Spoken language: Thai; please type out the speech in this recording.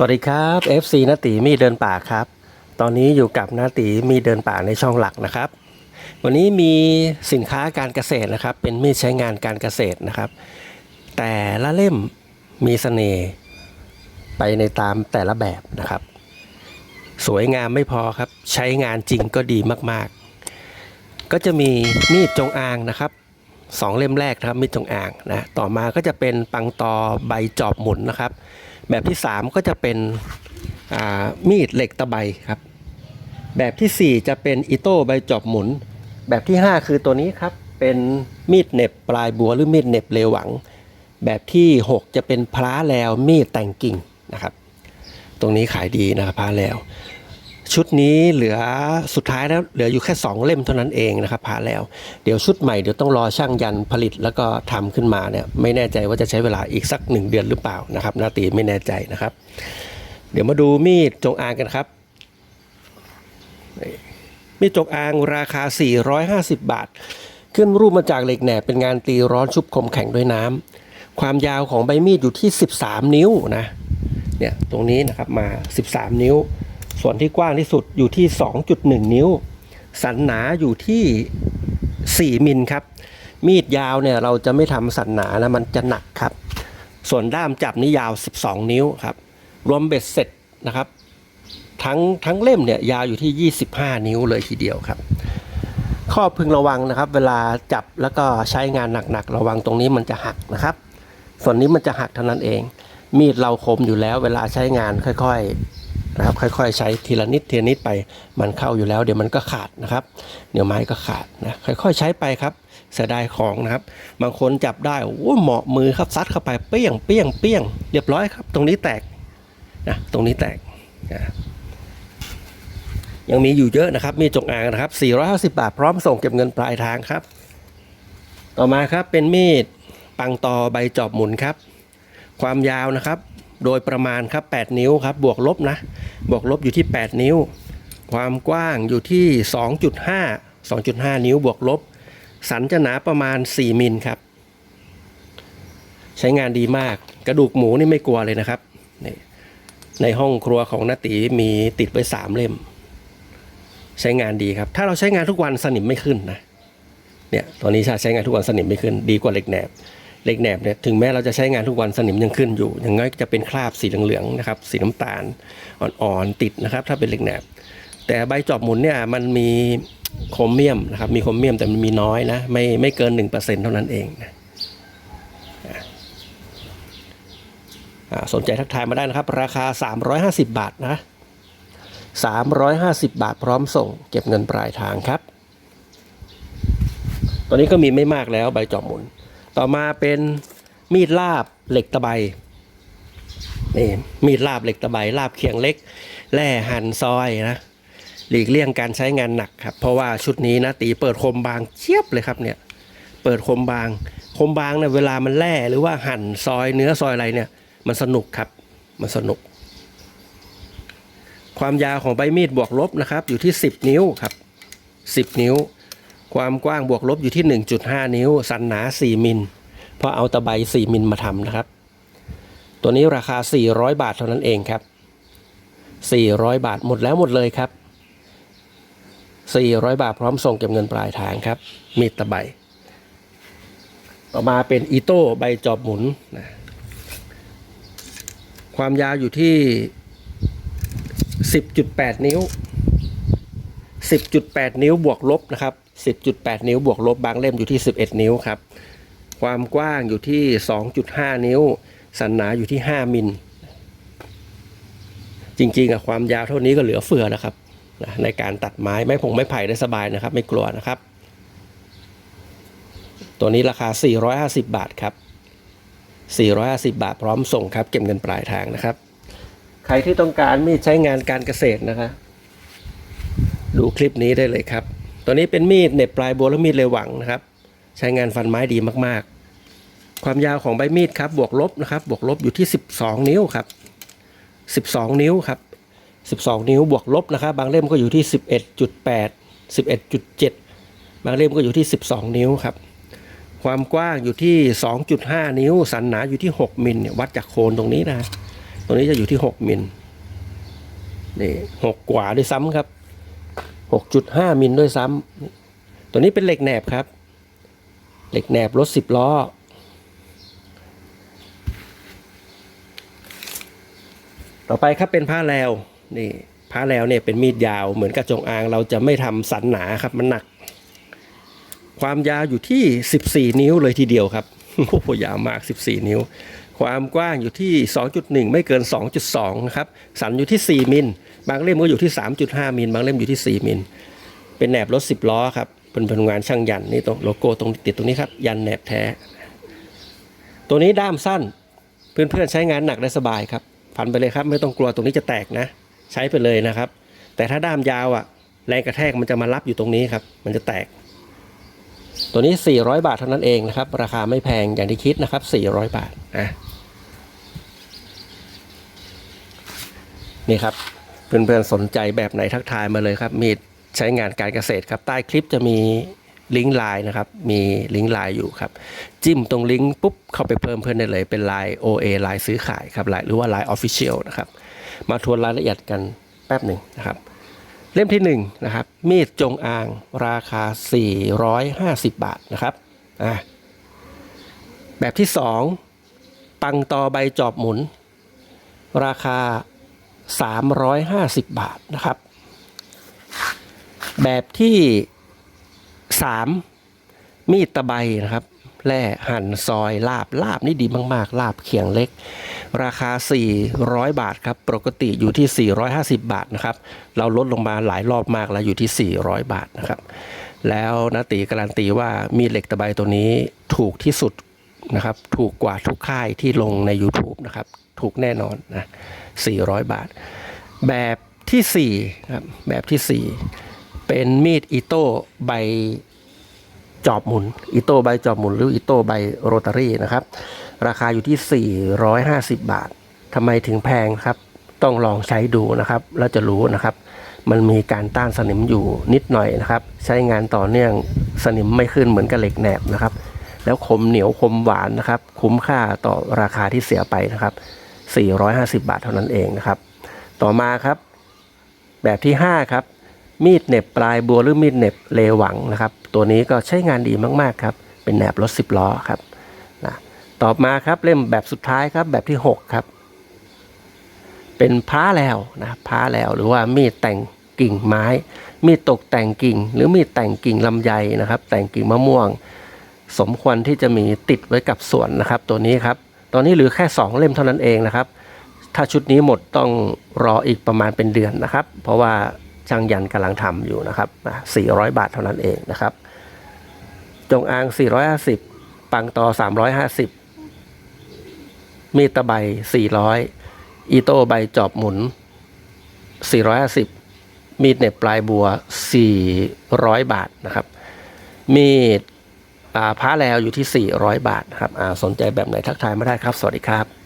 สวัสดีครับ FC นาตีมีเดินป่าครับ ตอนนี้อยู่กับนาตีมีเดินป่าในช่องหลักนะครับ วันนี้มีสินค้าการเกษตรนะครับ เป็นมีดใช้งานการเกษตรนะครับ แต่ละเล่มมีเสน่ห์ไปในตามแต่ละแบบนะครับ สวยงามไม่พอครับ ใช้งานจริงก็ดีมากๆ ก็จะมีมีดจงอางนะครับสองเล่มแรกนะครับมีดจงอางนะต่อมาก็จะเป็นปังตอใบจอบหมุนนะครับ แบบที่ 3 ก็จะเป็นมีดเหล็กตะไบครับ แบบทีสี่ 4 จะเป็นอิโต้ใบจอบหมุน แบบที่ 5 คือตัวนี้ครับ เป็นมีดเน็บปลายบัวหรือมีดเน็บเลหวัง แบบที่ 6 จะเป็นพล้าแล้วมีดแต่งกิ่งนะครับ ตรงนี้ขายดีนะครับพล้าแลว ชุดนี้เหลือสุดท้ายแล้วเหลืออยู่แค่ 2 เล่มเท่านั้นเองนะครับพาแล้ว เดี๋ยวชุดใหม่เดี๋ยวต้องรอช่างยันผลิตแล้วก็ทำขึ้นมาเนี่ยไม่แน่ใจว่าจะใช้เวลาอีกสักหนึ่งเดือนหรือเปล่านะครับนาตีไม่แน่ใจนะครับ เดี๋ยวมาดูมีดจงอางกันครับ มีดจงอางราคา 450 บาท ขึ้นรูปมาจากเหล็กแหนบเป็นงานตีร้อนชุบคมแข็งด้วยน้ำความยาวของใบมีดอยู่ที่ 13 นิ้วนะเนี่ยตรงนี้นะครับมา 13 นิ้ว ส่วนที่กว้างที่สุดอยู่ที่ 2.1 นิ้ว สันหนาอยู่ที่ 4 มิลครับ มีดยาวเนี่ยเราจะไม่ทำสันหนานะมันจะหนักครับ ส่วนด้ามจับนี่ยาว 12 นิ้วครับ รวมเบ็ดเสร็จนะครับ ทั้งทั้งเล่มเนี่ยยาวอยู่ที่ 25 นิ้วเลยทีเดียวครับ ข้อพึงระวังนะครับ เวลาจับแล้วก็ใช้งานหนักๆระวังตรงนี้มันจะหักนะครับ ส่วนนี้มันจะหักเท่านั้นเอง มีดเราคมอยู่แล้ว เวลาใช้งานค่อย ๆ นะครับค่อยๆ ใช้ทีละนิดทีละนิดไปมันเข้าอยู่แล้ว เดี๋ยวมันก็ขาดนะครับเดี๋ยวไม้ก็ขาดนะค่อยๆ ใช้ไปครับเสียดายของนะครับ บางคนจับได้โอ้เหมาะมือครับซัดเข้าไปเปี้ยงเปี้ยงเปี้ยงเรียบร้อยครับ ตรงนี้แตกนะตรงนี้แตกนะยังมีอยู่เยอะนะครับ มีจงอางนะครับ 450 บาทพร้อมส่งเก็บเงินปลายทางครับ ต่อมาครับเป็นมีดปังตอใบจอบหมุนครับ ความยาวนะครับ โดยประมาณครับ 8 นิ้วครับ บวกลบนะ บวกลบอยู่ที่ 8 นิ้ว ความกว้างอยู่ที่ 2.5 2.5 นิ้วบวกลบ สันจะหนาประมาณ 4 มิลครับ ใช้งานดีมาก กระดูกหมูนี่ไม่กลัวเลยนะครับนี่ในห้องครัวของนาตีมีติดไว้ 3 เล่ม ใช้งานดีครับ ถ้าเราใช้งานทุกวันสนิมไม่ขึ้นนะ เนี่ย ตอนนี้ชาใช้งานทุกวันสนิมไม่ขึ้น ดีกว่าเหล็กแหนบ เหล็กแหนบเนี่ยถึงแม้เราจะใช้งานทุกวันสนิมยังขึ้นอยู่ อย่างน้อยจะเป็นคราบสีเหลืองๆนะครับสีน้ำตาลอ่อนๆติดนะครับ ถ้าเป็นเหล็กแหนบ แต่ใบจอบหมุนเนี่ยมันมีโครเมียมนะครับมีโครเมียมแต่มันมีน้อยนะไม่ไม่เกิน 1%เท่านั้นเองนะสนใจทักทายมาได้นะครับ ราคา 350 บาทนะ 350 บาทพร้อมส่ง เก็บเงินปลายทางครับ ตอนนี้ก็มีไม่มากแล้วใบจอบหมุน ต่อมาเป็นมีดลาบเหล็กตะไบนี่มีดลาบเหล็กตะไบลาบเคียงเล็กแล่หั่นซอยนะหลีกเลี่ยงการใช้งานหนักครับ เพราะว่าชุดนี้นะตีเปิดคมบางเชียบเลยครับเนี่ยเปิดคมบางคมบางเนี่ยเวลามันแล่หรือว่าหั่นซอยเนื้อซอยอะไรเนี่ย มันสนุกครับ มันสนุก ความยาวของใบมีดบวกลบนะครับ อยู่ที่ 10 นิ้วครับ 10 นิ้ว ความกว้างบวกลบอยู่ที่ 1.5 นิ้ว สันหนา 4 มิล เพราะเอาตะไบ 4 มิลมาทำนะครับ ตัวนี้ราคา 400 บาทเท่านั้นเองครับ 400 บาทหมดแล้วหมดเลยครับ 400 บาทพร้อมส่งเก็บเงินปลายทางครับ มีดตะไบ ต่อมาเป็นอีโต้ใบจอบหมุนนะความยาวอยู่ที่ 10.8 นิ้ว 10.8 นิ้วบวกลบนะครับ 10.8 นิ้วบวกลบบางเล่มอยู่ที่ 11 นิ้วครับ ความกว้างอยู่ที่ 2.5 นิ้ว สันหนาอยู่ที่ 5 มิล จริงๆอะความยาวเท่านี้ก็เหลือเฟือนะครับนะในการตัดไม้ไม้ผงไม้ไผ่ได้สบายนะครับ ไม่กลัวนะครับ ตัวนี้ราคา 450 บาทครับ 450 บาทพร้อมส่งครับ เก็บเงินปลายทางนะครับ ใครที่ต้องการมีดใช้งานการเกษตรนะคะ ดูคลิปนี้ได้เลยครับ ตัวนี้เป็นมีดเน็บปลายบัวและมีดเลหวังนะครับ ใช้งานฟันไม้ดีมากๆ ความยาวของใบมีดครับบวกลบนะครับบวกลบอยู่ที่ 12 นิ้วครับ 12 นิ้วครับ 12 นิ้วบวกลบนะครับ บางเล่มก็อยู่ที่ 11.8 11.7 บางเล่มก็อยู่ที่ 12 นิ้วครับความกว้างอยู่ที่ 2.5 นิ้ว สันหนาอยู่ที่ 6 มิลเนี่ยวัดจากโคนตรงนี้นะตัวนี้จะอยู่ที่หกมิลนี่หกกว่าด้วยซ้ำครับ หกจุดห้ามิลด้วยซ้ำตัวนี้เป็นเหล็กแหนบครับ เหล็กแหนบรถสิบล้อ ต่อไปครับเป็นผ้าแล้วนี่ผ้าแล้วเนี่ยเป็นมีดยาวเหมือนกระจงอางเราจะไม่ทำสันหนาครับมันหนัก ความยาวอยู่ที่ 14 นิ้วเลยทีเดียวครับโอ้โหยาวมาก 14 นิ้ว ความกว้างอยู่ที่ 2.1 ไม่เกิน 2.2 นะครับ สันอยู่ที่ 4 มิล บางเล่มก็อยู่ที่ 3.5 มิล บางเล่มอยู่ที่ 4 มิล เป็นแหนบรถ 10 ล้อครับ เป็นพนักงานช่างยันนี่ตรงโลโก้ตรงติดตรงนี้ครับ ยันแหนบแท้ ตัวนี้ด้ามสั้น เพื่อนๆใช้งานหนักได้สบายครับ พันไปเลยครับ ไม่ต้องกลัวตรงนี้จะแตกนะ ใช้ไปเลยนะครับ แต่ถ้าด้ามยาวอะ แรงกระแทกมันจะมารับอยู่ตรงนี้ครับ มันจะแตก ตัวนี้ 400 บาทเท่านั้นเองนะครับ ราคาไม่แพงอย่างที่คิดนะครับ 400 บาทนะนี่ครับ เพื่อนๆสนใจแบบไหนทักทายมาเลยครับ มีดใช้งานการเกษตรครับ ใต้คลิปจะมีลิงก์ไลน์นะครับ มีลิงก์ไลน์อยู่ครับ จิ้มตรงลิงก์ปุ๊บเข้าไปเพิ่มเพื่อนได้เลย เป็นไลน์ OA ไลน์ซื้อขายครับไลน์หรือว่าไลน์ Official นะครับ มาทวนรายละเอียดกันแป๊บหนึ่งนะครับ เล่มที่1นนะครับ มีดจงอางราคา 450 บาทนะครับอะแบบที่ 2 ปังตอใบจอบหมุน ราคา 350 บาทนะครับ แบบที่ 3 มีดตะไบนะครับแล่หั่นซอยลาบลาบนี่ดีมาก ๆ ลาบเขียงเล็ก ราคา 400 บาทครับ ปกติอยู่ที่ 450 บาทนะครับ เราลดลงมาหลายรอบมากแล้วอยู่ที่ 400 บาทนะครับ แล้วนาตีการันตีว่ามีเหล็กตะไบตัวนี้ถูกที่สุดนะครับ ถูกกว่าทุกค่ายที่ลงใน YouTube นะครับ ถูกแน่นอนนะ400 บาท แบบที่4ครับแบบที่ 4 เป็นมีดอิโต้ใบจอบหมุนอิโต้ใบจอบหมุนหรืออิโต้ใบโรตารี่นะครับ ราคาอยู่ที่ 450 บาททำไมถึงแพงครับ ต้องลองใช้ดูนะครับ แล้วจะรู้นะครับ มันมีการต้านสนิมอยู่นิดหน่อยนะครับ ใช้งานต่อเนื่องสนิมไม่ขึ้นเหมือนกับเหล็กแหนบนะครับ แล้วคมเหนียวคมหวานนะครับ คุ้มค่าต่อราคาที่เสียไปนะครับ 450 บาทเท่านั้นเองนะครับ ต่อมาครับ แบบที่ 5 ครับ มีดเน็บปลายบัวหรือมีดเน็บเลหวังนะครับ ตัวนี้ก็ใช้งานดีมากๆครับ เป็นแหนบรถสิบล้อครับนะต่อมาครับเล่มแบบสุดท้ายครับแบบที่ 6 ครับ เป็นพ้าแล้วนะพ้าแล้วหรือว่ามีดแต่งกิ่งไม้ มีดตกแต่งกิ่ง หรือมีดแต่งกิ่งลำไยนะครับ แต่งกิ่งมะม่วง สมควรที่จะมีติดไว้กับสวนนะครับ ตัวนี้ครับ ตอนนี้เหลือแค่ 2 เล่มเท่านั้นเองนะครับ ถ้าชุดนี้หมดต้องรออีกประมาณเป็นเดือนนะครับ เพราะว่าช่างยันกำลังทำอยู่นะครับ 400 บาทเท่านั้นเองนะครับ จงอาง 450 ปังตอ 350 มีตะไบ 400 อีโต้ใบจอบหมุน 450 มีดเน็บปลายบัว 400 บาทนะครับ มีด อ่าพ้าแล้วอยู่ที่ 400 บาทครับสนใจแบบไหนทักทายมาได้ครับ สวัสดีครับ